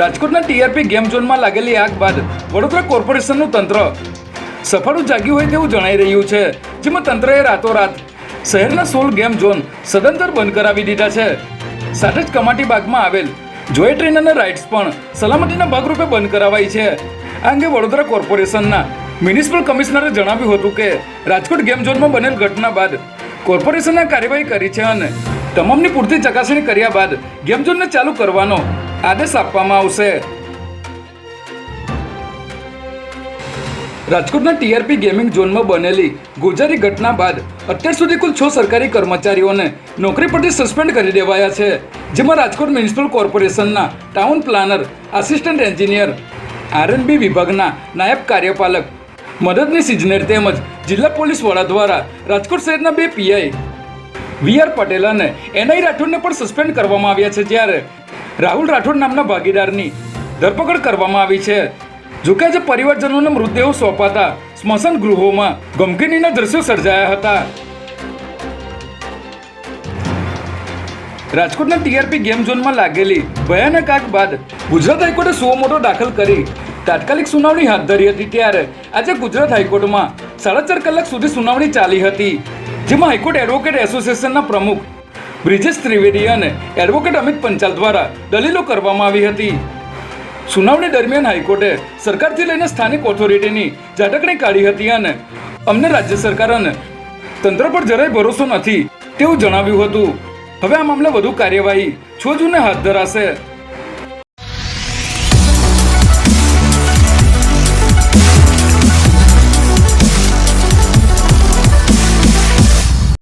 રાજકોટના TRP game ઝોનમાં લાગેલી આગ બાદ વડોદરા કોર્પોરેશનનું તંત્ર સફાળું જાગ્યું હોય તેવું જણાઈ રહ્યું છે, જેમાં તંત્રએ રાતોરાત શહેરના સોળ ગેમ ઝોન સદંતર બંધ કરાવી દીધા છે. સાથે જ કમાટી બાગમાં આવેલ જોય ટ્રેન અને રાઇડ્સ પણ સલામતીના ભાગરૂપે બંધ કરાવાઈ છે. આ અંગે વડોદરા કોર્પોરેશનના મ્યુનિસિપલ કમિશનરે જણાવ્યું હતું કે, રાજકોટ ગેમ ઝોનમાં બનેલ ઘટના બાદ કોર્પોરેશનના કાર્યવાહી કરી છે અને તમામની પૂરતી ચકાસણી કર્યા બાદ ગેમ ઝોનને ચાલુ કરવાનો આદેશ આપવામાં આવશે. રાજકોટના ટીઆરપી ગેમિંગ ઝોનમાં બનેલી ગોજારી ઘટના બાદ અત્યાર સુધી કુલ છ સરકારી કર્મચારીઓને નોકરી પરથી સસ્પેન્ડ કરી દેવાયા છે, જેમાં રાજકોટ મ્યુનિસિપલ કોર્પોરેશનના town planner, assistant engineer RNB વિભાગના નાયબ કાર્યપાલક મદદનીશ ઇજનેર તેમજ જિલ્લા પોલીસ વડા દ્વારા રાજકોટ શહેરના બે પીઆઈ વી આર પટેલ અને એનઆઈ રાઠોડને પણ સસ્પેન્ડ કરવામાં આવ્યા છે જ્યારે રાહુલ રાઠોડ નામના ભાગીદારની ધરપકડ કરવામાં આવી છે. જોકે આજે પરિવારજનોને મૃતદેહો સોંપાતા સ્મશાન ગૃહોમાં ગમગીનીના દ્રશ્યો સર્જાયા હતા. રાજકોટના ટીઆરપી ગેમ ઝોનમાં લાગેલી ભયાનક આગ બાદ ગુજરાત હાઈકોર્ટે સુઓ મોટો દાખલ કરી તાત્કાલિક સુનાવણી હાથ ધરી હતી ત્યારે આજે ગુજરાત હાઈકોર્ટમાં સાડા ચાર કલાક સુધી સુનાવણી ચાલી હતી, જેમાં હાઈકોર્ટ એડવોકેટ એસોસિએશનના પ્રમુખ બ્રિજેશ ત્રિવેદી અને એડવોકેટ અમિત પંચાલ દ્વારા દલીલો કરવામાં આવી હતી. સુનાવણી દરમિયાન હાઈકોર્ટે સરકારથી લઈને સ્થાનિક ઓથોરિટીની ઝાટકણી કાઢી હતી અને અમને રાજ્ય સરકાર અને તંત્ર પર જરાય ભરોસો નથી તેવું જણાવ્યું હતું. હવે આ મામલે વધુ કાર્યવાહી છ જૂને હાથ ધરાશે.